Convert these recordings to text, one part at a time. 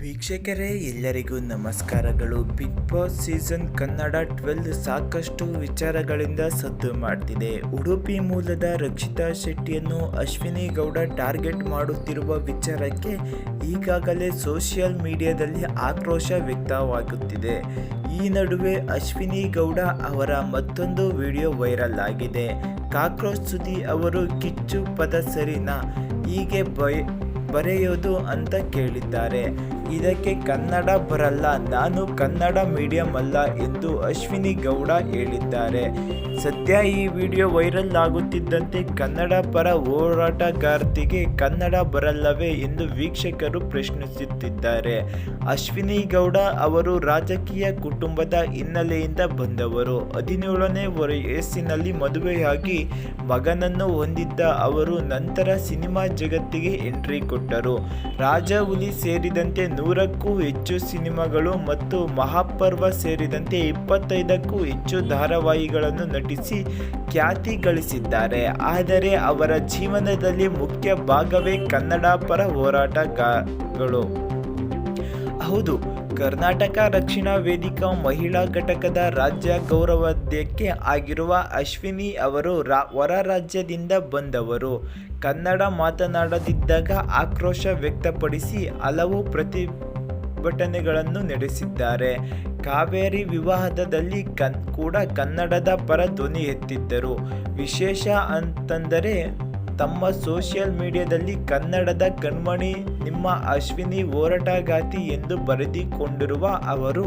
ವೀಕ್ಷಕರೇ, ಎಲ್ಲರಿಗೂ ನಮಸ್ಕಾರಗಳು. Big boss season Kannada twelve ಸಾಕಷ್ಟು ವಿಚಾರಗಳಿಂದ ಸದ್ದು ಮಾಡ್ತಿದೆ. ಉಡುಪಿ ಮೂಲದ ರಕ್ಷಿತಾ ಶೆಟ್ಟಿಯನ್ನು ಅಶ್ವಿನಿ ಗೌಡ ಟಾರ್ಗೆಟ್ ಮಾಡುತ್ತಿರುವ ವಿಚಾರಕ್ಕೆ ಈಗಾಗಲೇ ಸೋಷಿಯಲ್ ಮೀಡಿಯಾದಲ್ಲಿ ಆಕ್ರೋಶ ವ್ಯಕ್ತವಾಗುತ್ತಿದೆ. ಈ ನಡುವೆ ಅಶ್ವಿನಿ ಗೌಡ ಅವರ ಮತ್ತೊಂದು ವಿಡಿಯೋ ವೈರಲ್ ಆಗಿದೆ. ಕಾಕ್ರೋಚ್ ಸುದಿ ಅವರು ಕಿಚ್ಚು ಪದ ಸರಿನಾ? ಹೀಗೆ ಬರೆಯೋದು ಅಂತ ಕೇಳಿದ್ದಾರೆ. ಇದಕ್ಕೆ ಕನ್ನಡ ಬರಲ್ಲ, ನಾನು ಕನ್ನಡ ಮೀಡಿಯಂ ಅಲ್ಲ ಎಂದು ಅಶ್ವಿನಿ ಗೌಡ ಹೇಳಿದ್ದಾರೆ. ಸದ್ಯ ಈ ವಿಡಿಯೋ ವೈರಲ್ ಆಗುತ್ತಿದ್ದಂತೆ ಕನ್ನಡ ಪರ ಹೋರಾಟಗಾರ್ತಿಗೆ ಕನ್ನಡ ಬರಲ್ಲವೇ ಎಂದು ವೀಕ್ಷಕರು ಪ್ರಶ್ನಿಸುತ್ತಿದ್ದಾರೆ. ಅಶ್ವಿನಿ ಗೌಡ ಅವರು ರಾಜಕೀಯ ಕುಟುಂಬದ ಹಿನ್ನೆಲೆಯಿಂದ ಬಂದವರು. ಹದಿನೇಳನೇ ವಯಸ್ಸಿನಲ್ಲಿ ಮದುವೆಯಾಗಿ ಮಗನನ್ನು ಹೊಂದಿದ್ದ ಅವರು ನಂತರ ಸಿನಿಮಾ ಜಗತ್ತಿಗೆ ಎಂಟ್ರಿ ಕೊಟ್ಟರು. ರಾಜ ಹುಲಿ ಸೇರಿದಂತೆ ನೂರಕ್ಕೂ ಹೆಚ್ಚು ಸಿನಿಮಾಗಳು ಮತ್ತು ಮಹಾಪರ್ವ ಸೇರಿದಂತೆ ಇಪ್ಪತ್ತೈದಕ್ಕೂ ಹೆಚ್ಚು ಧಾರಾವಾಹಿಗಳನ್ನು ನಟಿಸಿ ಖ್ಯಾತಿ ಗಳಿಸಿದ್ದಾರೆ. ಆದರೆ ಅವರ ಜೀವನದಲ್ಲಿ ಮುಖ್ಯ ಭಾಗವೇ ಕನ್ನಡ ಪರ ಹೋರಾಟಗಾರಗಳು ಹೌದು, ಕರ್ನಾಟಕ ರಕ್ಷಣಾ ವೇದಿಕಾ ಮಹಿಳಾ ಘಟಕದ ರಾಜ್ಯ ಗೌರವಾಧ್ಯಕ್ಷೆ ಆಗಿರುವ ಅಶ್ವಿನಿ ಅವರು ರಾ, ಹೊರ ರಾಜ್ಯದಿಂದ ಬಂದವರು. ಕನ್ನಡ ಮಾತನಾಡದಿದ್ದಾಗ ಆಕ್ರೋಶ ವ್ಯಕ್ತಪಡಿಸಿ ಹಲವು ಪ್ರತಿಭಟನೆಗಳನ್ನು ನಡೆಸಿದ್ದಾರೆ. ಕಾವೇರಿ ವಿವಾಹದಲ್ಲಿ ಕನ್, ಕೂಡ ಕನ್ನಡದ ಪರ ಧ್ವನಿ ಎತ್ತಿದ್ದರು. ವಿಶೇಷ ಅಂತಂದರೆ ತಮ್ಮ ಸೋಷಿಯಲ್ ಮೀಡಿಯಾದಲ್ಲಿ ಕನ್ನಡದ ಕಣ್ಮಣಿ, ನಿಮ್ಮ ಅಶ್ವಿನಿ ಹೋರಾಟಗಾತಿ ಎಂದು ಬರೆದುಕೊಂಡಿರುವ ಅವರು,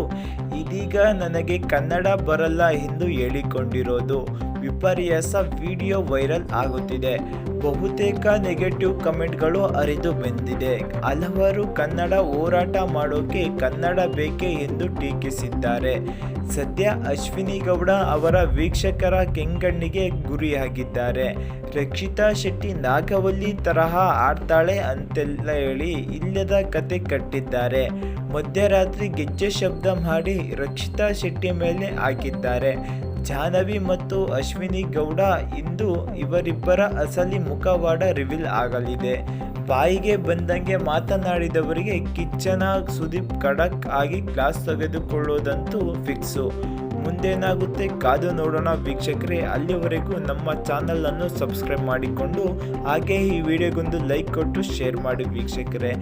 ಇದೀಗ ನನಗೆ ಕನ್ನಡ ಬರಲ್ಲ ಎಂದು ಹೇಳಿಕೊಂಡಿರೋದು. ವಿಪರ್ಯಾಸ ವಿಡಿಯೋ ವೈರಲ್ ಆಗುತ್ತಿದೆ. ಬಹುತೇಕ ನೆಗೆಟಿವ್ ಕಮೆಂಟ್ಗಳು ಹರಿದು ಬಂದಿದೆ. ಹಲವರು ಕನ್ನಡ ಹೋರಾಟ ಮಾಡೋಕೆ ಕನ್ನಡ ಬೇಕೇ ಎಂದು ಟೀಕಿಸಿದ್ದಾರೆ. ಸದ್ಯ ಅಶ್ವಿನಿ ಗೌಡ ಅವರ ವೀಕ್ಷಕರ ಕೆಂಗಣ್ಣಿಗೆ ಗುರಿಯಾಗಿದ್ದಾರೆ. ರಕ್ಷಿತಾ ಶೆಟ್ಟಿ ನಾಗವಲ್ಲಿ ತರಹ ಆಡ್ತಾಳೆ ಅಂತೆಲ್ಲ ಹೇಳಿ ಇಲ್ಲದ ಕತೆ ಕಟ್ಟಿದ್ದಾರೆ. ಮಧ್ಯರಾತ್ರಿ ಗೆಜ್ಜೆ ಶಬ್ದ ಮಾಡಿ ರಕ್ಷಿತಾ ಶೆಟ್ಟಿ ಮೇಲೆ ಹಾಕಿದ್ದಾರೆ. ಜಾಹ್ನವಿ ಮತ್ತು ಅಶ್ವಿನಿ ಗೌಡ ಇಂದು ಇವರಿಬ್ಬರ ಅಸಲಿ ಮುಖವಾಡ ರಿವೀಲ್ ಆಗಲಿದೆ. ಬಾಯಿಗೆ ಬಂದಂಗೆ ಮಾತನಾಡಿದವರಿಗೆ ಕಿಚ್ಚನ ಸುದೀಪ್ ಖಡಕ್ ಆಗಿ ಕ್ಲಾಸ್ ತೆಗೆದುಕೊಳ್ಳೋದಂತೂ ಫಿಕ್ಸು. ಮುಂದೇನಾಗುತ್ತೆ ಕಾದು ನೋಡೋಣ ವೀಕ್ಷಕರೇ, ಅಲ್ಲಿವರೆಗೂ ನಮ್ಮ ಚಾನಲನ್ನು ಸಬ್ಸ್ಕ್ರೈಬ್ ಮಾಡಿಕೊಂಡು ಹಾಗೆ ಈ ವಿಡಿಯೋಗೊಂದು ಲೈಕ್ ಕೊಟ್ಟು ಶೇರ್ ಮಾಡಿ ವೀಕ್ಷಕರೇ.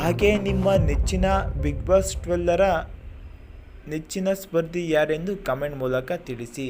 ಹಾಗೆ ನಿಮ್ಮ ನೆಚ್ಚಿನ ಬಿಗ್ ಬಾಸ್ ಟ್ವೆಲ್ಲರ ನೆಚ್ಚಿನ ಸ್ಪರ್ಧಿ ಯಾರೆಂದು ಕಮೆಂಟ್ ಮೂಲಕ ತಿಳಿಸಿ.